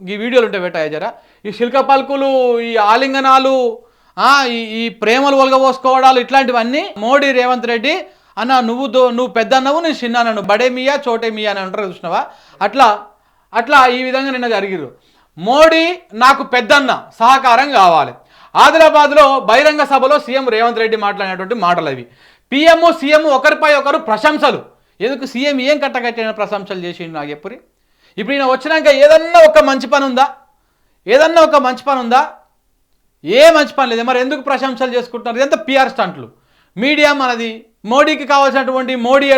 ఈ వీడియోలు ఉంటాయి పెట్టాయి జరా? ఈ శిల్క పలుకులు ఈ ఆలింగనాలు ఈ ఈ ప్రేమలు ఒలగబోసుకోవడాలు ఇట్లాంటివన్నీ మోడీ రేవంత్ రెడ్డి అన్న నువ్వు నువ్వు పెద్దన్నవు నేను చిన్నాను బడే మియా చోటే మియా అని అంటారు చూసినావా? అట్లా అట్లా ఈ విధంగా నిన్న జరిగిర్రు. మోడీ నాకు పెద్దన్న సహకారం కావాలి. ఆదిలాబాద్లో బహిరంగ సభలో సీఎం రేవంత్ రెడ్డి మాట్లాడినటువంటి మాటలు అవి పిఎంఓ సీఎం ఒకరిపై ఒకరు ప్రశంసలు. ఎందుకు సీఎం ఏం కట్టకట్టిన ప్రశంసలు చేసిండు నాకు ఎప్పుడు ఇప్పుడు ఈయన వచ్చినాక ఏదన్నా ఒక మంచి పని ఉందా? ఏదన్నా ఒక మంచి పని ఉందా? ఏ మంచి పని లేదు. మరి ఎందుకు ప్రశంసలు చేసుకుంటున్నారు? ఇదంతా పిఆర్ స్టంట్లు. మీడియా మనది. మోడీకి కావాల్సినటువంటి మోడీ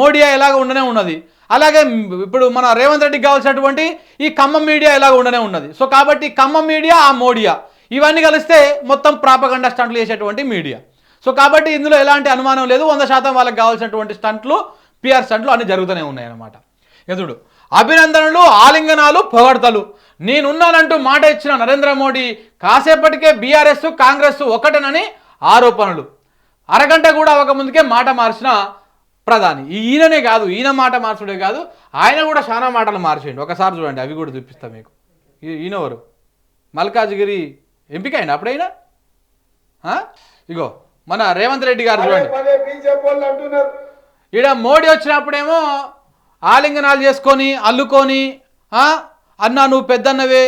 మోడియా ఎలాగ ఉండనే ఉన్నది. అలాగే ఇప్పుడు మన రేవంత్ రెడ్డికి కావాల్సినటువంటి ఈ ఖమ్మం మీడియా ఎలాగ ఉండనే ఉన్నది. సో కాబట్టి ఖమ్మం మీడియా ఆ మోడియా. ఇవన్నీ కలిస్తే మొత్తం ప్రాపగండా స్టంట్లు చేసేటువంటి మీడియా. సో కాబట్టి ఇందులో ఎలాంటి అనుమానం లేదు. వంద శాతం వాళ్ళకి కావాల్సినటువంటి స్టంట్లు పిఆర్ స్టంట్లు అన్ని జరుగుతూనే ఉన్నాయి అన్నమాట ఎదుడు అభినందనలు ఆలింగనాలు పొగడతలు. నేనున్నానంటూ మాట ఇచ్చిన నరేంద్ర మోడీ కాసేపటికే బీఆర్ఎస్ కాంగ్రెస్ ఒకటేనని ఆరోపణలు. అరగంట కూడా ఒక ముందుకే మాట మార్చిన ప్రధాని. ఈయననే కాదు ఈయన మాట మార్చుడే కాదు ఆయన కూడా చాలా మాటలు మార్చేయండి ఒకసారి చూడండి అవి కూడా చూపిస్తా మీకు. ఈ- ఈయనెవరు? మల్కాజ్గిరి ఎంపిక అయింది అప్పుడైనా? ఇగో మన రేవంత్ రెడ్డి గారు చూడండి. ఈడ మోడీ వచ్చినప్పుడేమో ఆలింగనాలు చేసుకొని అల్లుకొని అన్నా నువ్వు పెద్దన్నవే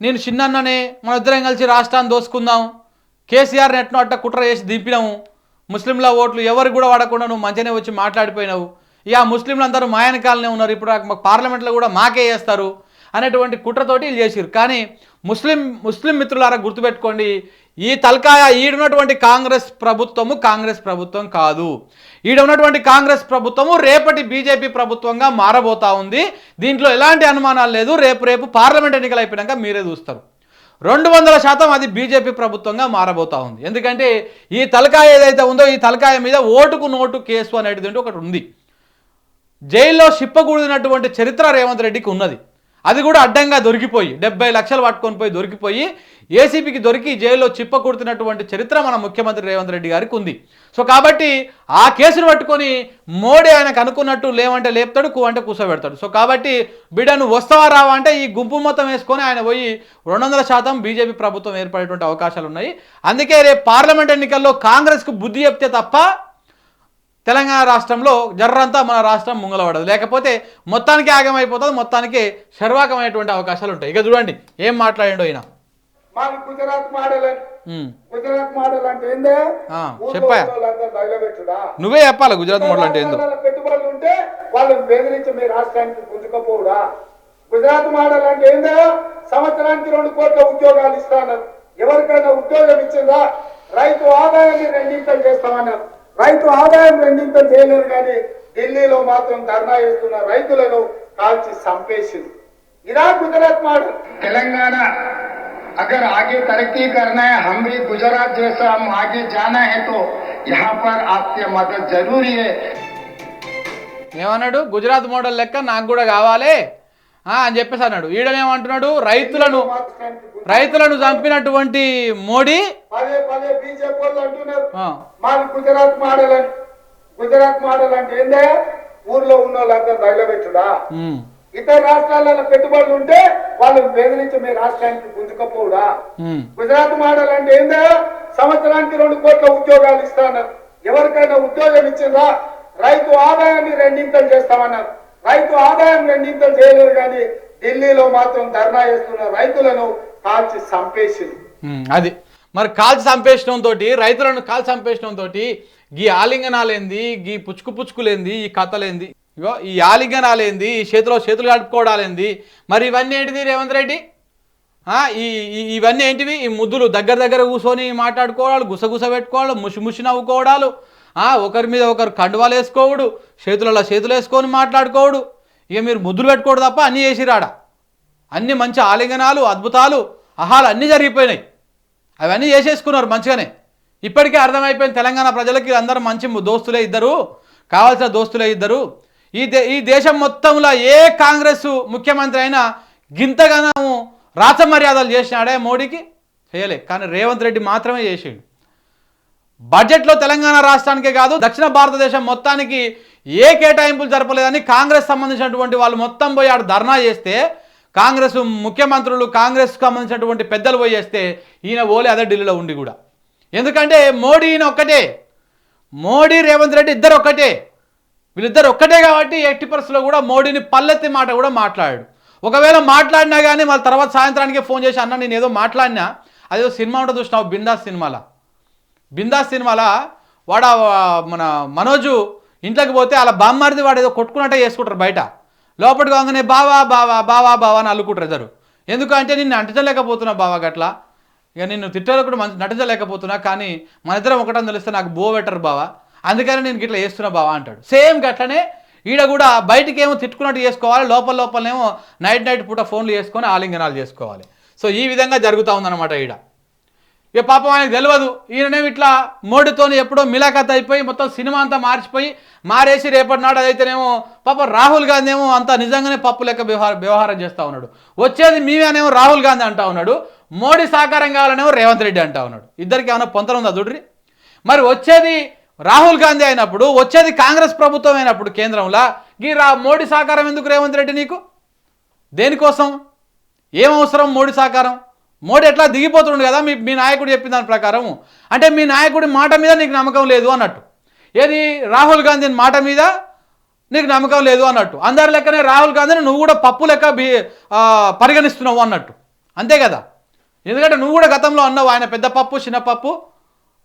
నేను చిన్నన్ననే మన ఇద్దరం కలిసి రాష్ట్రాన్ని దోసుకుందాం. కేసీఆర్ని ఎట్నో అట్ట కుట్ర చేసి దింపినాము. ముస్లింల ఓట్లు ఎవరికి కూడా వాడకుండా నువ్వు మంచిగానే వచ్చి మాట్లాడిపోయినావు. ఇక ముస్లింలు అందరూ మాయనకాలనే ఉన్నారు. ఇప్పుడు పార్లమెంట్లో కూడా మాకే చేస్తారు అనేటువంటి కుట్రతోటి వీళ్ళు చేసిరు కానీ ముస్లిం ముస్లిం మిత్రులారా గుర్తుపెట్టుకోండి ఈ తలకాయ ఈడున్నటువంటి కాంగ్రెస్ ప్రభుత్వము కాంగ్రెస్ ప్రభుత్వం కాదు. ఈడ ఉన్నటువంటి కాంగ్రెస్ ప్రభుత్వము రేపటి బీజేపీ ప్రభుత్వంగా మారబోతా ఉంది. దీంట్లో ఎలాంటి అనుమానాలు లేదు. రేపు రేపు పార్లమెంట్ ఎన్నికలు అయిపోయినాక మీరే చూస్తారు. రెండు వందల శాతం అది బీజేపీ ప్రభుత్వంగా మారబోతా ఉంది. ఎందుకంటే ఈ తలకాయ ఏదైతే ఉందో ఈ తలకాయ మీద ఓటుకు నోటు కేసు అనేటిది ఒకటి ఉంది. జైల్లో షిప్పకూడినటువంటి చరిత్ర రేవంత్ రెడ్డికి ఉన్నది. అది కూడా అడ్డంగా దొరికిపోయి డెబ్బై లక్షలు పట్టుకొని పోయి దొరికిపోయి ఏసీబీకి దొరికి జైల్లో చిప్పకూడుతున్నటువంటి చరిత్ర మన ముఖ్యమంత్రి రేవంత్ రెడ్డి గారికి ఉంది. సో కాబట్టి ఆ కేసును పట్టుకొని మోడీ ఆయనకు అనుకున్నట్టు లేవంటే లేపుతాడు కు అంటే కూర్చోబెడతాడు సో కాబట్టి బిడ్డ నువ్వు వస్తావా రావా అంటే ఈ గుంపు మొత్తం వేసుకొని ఆయన పోయి రెండు వందల శాతం బీజేపీ ప్రభుత్వం ఏర్పడేటువంటి అవకాశాలు ఉన్నాయి. అందుకే రేపు పార్లమెంట్ ఎన్నికల్లో కాంగ్రెస్కు బుద్ధి చెప్తే తప్ప తెలంగాణ రాష్ట్రంలో జర్రంతా మన రాష్ట్రం ముంగలపడదు లేకపోతే మొత్తానికి ఆగమైపోతుంది మొత్తానికి శర్వాకమైనటువంటి అవకాశాలు ఉంటాయి. ఇక చూడండి ఏం మాట్లాడిండో ఈయన? మాది గుజరాత్ మోడల్. గుజరాత్ మోడల్ అంటే ఏందే? చెప్పా. నువ్వే చెప్పాలి గుజరాత్ మోడల్ అంటే ఏందో. రాష్ట్రాలలో పెట్టుబడులు ఉంటే బెదిరించి మీ రాష్ట్రానికి గుంజుకపోవుడా? గుజరాత్ మోడల్ అంటే ఏందో? సంవత్సరానికి రెండు కోట్ల ఉద్యోగాలు ఇస్తాన్నారు ఎవరికైనా ఉద్యోగం ఇచ్చిందా? రైతు ఆదాయాన్ని రెండింతలు చేస్తామన్నారు. రైతు ఆదాయం రెండింతలు చేయలేరు కానీ ఢిల్లీలో మాత్రం ధర్నా చేస్తున్న రైతులను కాల్చి చంపేసింది ఇదా గుజరాత్ మోడల్ तेलंगाना अगर आगे तरक्की करना है हम भी गुजरात जैसा हम आगे जाना है तो यहाँ पर आपकी मदद जरूरी है ఏమన్నాడు గుజరాత్ మోడల్ లెక్క నాకు కూడా కావాలి ఆ, అని చెప్పేసి అన్నాడు. ఈడనేమంటున్నాడు? రైతులను రైతులను చంపినటువంటి మోడీ. పదే పదే బీజేపీ వాళ్ళు అంటున్నారు. ఆ, మాది గుజరాత్ మోడల్ అని గుజరాత్ మోడల్ అంటే ఏందే? ఊర్లో ఉన్న తగలబెట్టుడా ఉమ్, ఇతర రాష్ట్రాలలో పెట్టుబడులు ఉంటే వాళ్ళని బెదిరించి మీ రాష్ట్రానికి గుంజుకపోవుడా. గుజరాత్ మోడల్ అంటే ఏందో? సంవత్సరానికి రెండు కోట్ల ఉద్యోగాలు ఇస్తాన్నారు ఎవరికైనా ఉద్యోగం ఇచ్చిందా రైతు ఆదాయాన్ని రెండింతలు చేస్తామన్నారు. రైతు ఆదాయం రెండింతలు చేయలేదు కానీ ఢిల్లీలో మాత్రం ధర్నా చేస్తున్న రైతులను కాల్చి చంపేసింది. అది. మరి కాల్చి చంపేసడం తోటి రైతులను కాల్చి చంపేసడం తోటి గీ ఆలింగనాలేంది గీ పుచ్చుకు పుచ్చుకులేంది ఈ కథలేంది? ఇగో ఈ ఆలింగనాలేంది ఈ చేతిలో చేతులు కలుపుకోవడాలేంది మరి ఇవన్నీ ఏంటిది రేవంత్ రెడ్డి? ఈ ఇవన్నీ ఏంటివి? ఈ ముద్దులు దగ్గర దగ్గర కూర్చొని మాట్లాడుకోవడాలు గుసగుస పెట్టుకోవడం ముషి ముషి నవ్వుకోవడాలు. ఒకరి మీద ఒకరు కండువాలు వేసుకోవడు చేతులలో చేతులు వేసుకొని మాట్లాడుకోవడు. ఇక మీరు ముద్దులు పెట్టుకోవడం తప్ప అన్నీ చేసిరాడ? అన్ని మంచి ఆలింగనాలు అద్భుతాలు అహాలు అన్నీ జరిగిపోయినాయి. అవన్నీ చేసేసుకున్నారు మంచిగానే. ఇప్పటికే అర్థమైపోయింది తెలంగాణ ప్రజలకి అందరూ మంచి దోస్తులే ఇద్దరు కావాల్సిన దోస్తులే ఇద్దరు. ఈ దే ఈ దేశం మొత్తంలో ఏ కాంగ్రెస్ ముఖ్యమంత్రి అయినా గింతగానము రాచమర్యాదలు చేసినాడే మోడీకి? చేయలే. కానీ రేవంత్ రెడ్డి మాత్రమే చేసిండు. బడ్జెట్లో తెలంగాణ రాష్ట్రానికే కాదు దక్షిణ భారతదేశం మొత్తానికి ఏ కేటాయింపులు జరపలేదని కాంగ్రెస్ సంబంధించినటువంటి వాళ్ళు మొత్తం పోయి ఆడ ధర్నా చేస్తే కాంగ్రెస్ ముఖ్యమంత్రులు కాంగ్రెస్ సంబంధించినటువంటి పెద్దలు పోయి చేస్తే ఈయన ఓలే అదే ఢిల్లీలో ఉండి కూడా. ఎందుకంటే మోడీ ఈయన ఒక్కటే. మోడీ రేవంత్ రెడ్డి ఇద్దరు ఒక్కటే. వీళ్ళిద్దరు ఒక్కటే కాబట్టి ఎట్టి పరిస్థితుల్లో కూడా మోడీని పల్లెత్తి మాట కూడా మాట్లాడాడు. ఒకవేళ మాట్లాడినా కానీ వాళ్ళ తర్వాత సాయంత్రానికి ఫోన్ చేసి అన్న నేను ఏదో మాట్లాడినా అదేదో సినిమా ఉంటుంది చూసినావు బిందాస్ సినిమాలో? బిందాస్ సినిమాలో? వాడు మన మనోజు ఇంట్లోకి పోతే అలా బామ్మారిది వాడు ఏదో కొట్టుకున్నట్టే చేసుకుంటారు బయట. లోపలికి కాగానే బావా బావా బావా బావా అని అల్లుకుంటారు ఇద్దరు. ఎందుకంటే నిన్ను అంటించలేకపోతున్నా బావా గట్లా. ఇక నిన్ను తిట్టలో కూడా మంచి నటించలేకపోతున్నా కానీ మన ఇద్దరం ఒకటని తెలిస్తే నాకు బో బెటర్ బావా. అందుకని నేను గిట్లా చేస్తున్నా బావా అంటాడు. సేమ్ గట్లనే ఈడ కూడా బయటికి ఏమో తిట్టుకున్నట్టు చేసుకోవాలి లోపల లోపలనేమో నైట్ నైట్ పూట ఫోన్లు చేసుకొని ఆలింగనాలు చేసుకోవాలి. సో ఈ విధంగా జరుగుతూ ఉందన్నమాట ఈడ. ఇక పాపం ఆయనకు తెలియదు ఈయననేమి ఇట్లా మోడీతో ఎప్పుడో మిలాఖత్ అయిపోయి మొత్తం సినిమా అంతా మార్చిపోయి మారేసి రేపటి నాడు అదైతేనేమో పాపం రాహుల్ గాంధీ ఏమో అంత నిజంగానే పప్పు లెక్క వ్యవహార వ్యవహారం చేస్తూ ఉన్నాడు. వచ్చేది మీవేనేమో రాహుల్ గాంధీ అంటా ఉన్నాడు మోడీ సహకారం కావాలనేమో రేవంత్ రెడ్డి అంటా ఉన్నాడు. ఇద్దరికి ఏమైనా పొంతన ఉందా చూడ్రి? మరి వచ్చేది రాహుల్ గాంధీ అయినప్పుడు వచ్చేది కాంగ్రెస్ ప్రభుత్వం అయినప్పుడు కేంద్రంలో గీ రా మోడీ సహకారం ఎందుకు రేవంత్ రెడ్డి నీకు? దేనికోసం? ఏం అవసరం మోడీ సహకారం? మోడీ ఎట్లా దిగిపోతుండు కదా మీ మీ నాయకుడు చెప్పిన దాని ప్రకారం. అంటే మీ నాయకుడి మాట మీద నీకు నమ్మకం లేదు అన్నట్టు. ఏది రాహుల్ గాంధీ మాట మీద నీకు నమ్మకం లేదు అన్నట్టు. అందరి లెక్కనే రాహుల్ గాంధీని నువ్వు కూడా పప్పు లెక్క బి పరిగణిస్తున్నావు అన్నట్టు. అంతే కదా? ఎందుకంటే నువ్వు కూడా గతంలో అన్నావు ఆయన పెద్ద పప్పు చిన్న పప్పు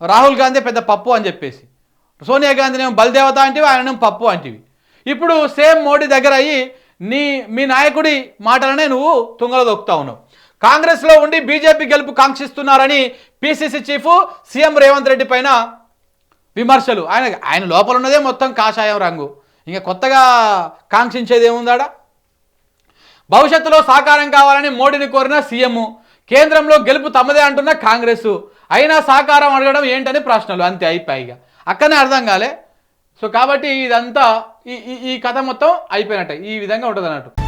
రాహుల్ గాంధీ పెద్ద పప్పు అని చెప్పేసి. సోనియా గాంధీనేమో బలిదేవత అంటివి ఆయననేమో పప్పు అంటివి. ఇప్పుడు సేమ్ మోడీ దగ్గర అయ్యి నీ మీ నాయకుడి మాటలనే నువ్వు తుంగలో దొక్కుతా ఉన్నావు. కాంగ్రెస్లో ఉండి బీజేపీ గెలుపు కాంక్షిస్తున్నారని PCC chief CM Revanth Reddy పైన విమర్శలు. ఆయన ఆయన లోపల ఉన్నదే మొత్తం కాషాయం రంగు. ఇంకా కొత్తగా కాంక్షించేది ఏముందాడా? భవిష్యత్తులో సాకారం కావాలని మోడీని కోరిన సీఎం. కేంద్రంలో గెలుపు తమదే అంటున్న కాంగ్రెస్. అయినా సాకారం అడగడం ఏంటని ప్రశ్నలు. అంతే అయిపోయిగా అక్కడనే అర్థం కాలే. సో కాబట్టి ఇదంతా ఈ ఈ- ఈ కథ మొత్తం అయిపోయినట్టే. ఈ విధంగా ఉంటుంది అన్నట్టు